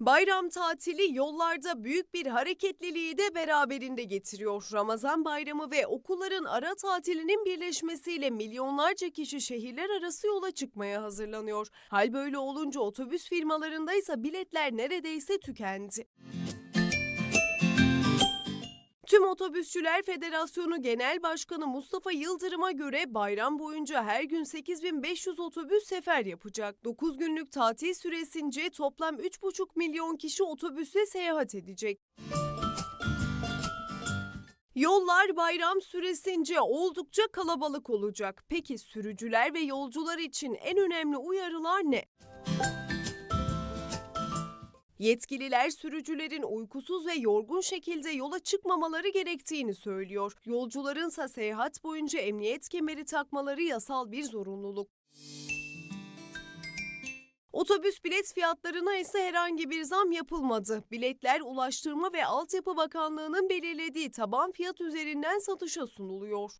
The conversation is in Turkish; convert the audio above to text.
Bayram tatili yollarda büyük bir hareketliliği de beraberinde getiriyor. Ramazan bayramı ve okulların ara tatilinin birleşmesiyle milyonlarca kişi şehirler arası yola çıkmaya hazırlanıyor. Hal böyle olunca otobüs firmalarında ise biletler neredeyse tükendi. Otobüsçüler Federasyonu Genel Başkanı Mustafa Yıldırım'a göre bayram boyunca her gün 8500 otobüs sefer yapacak. 9 günlük tatil süresince toplam 3,5 milyon kişi otobüsle seyahat edecek. Yollar bayram süresince oldukça kalabalık olacak. Peki sürücüler ve yolcular için en önemli uyarılar ne? Yetkililer sürücülerin uykusuz ve yorgun şekilde yola çıkmamaları gerektiğini söylüyor. Yolcularınsa seyahat boyunca emniyet kemeri takmaları yasal bir zorunluluk. Otobüs bilet fiyatlarına ise herhangi bir zam yapılmadı. Biletler Ulaştırma ve Altyapı Bakanlığı'nın belirlediği taban fiyat üzerinden satışa sunuluyor.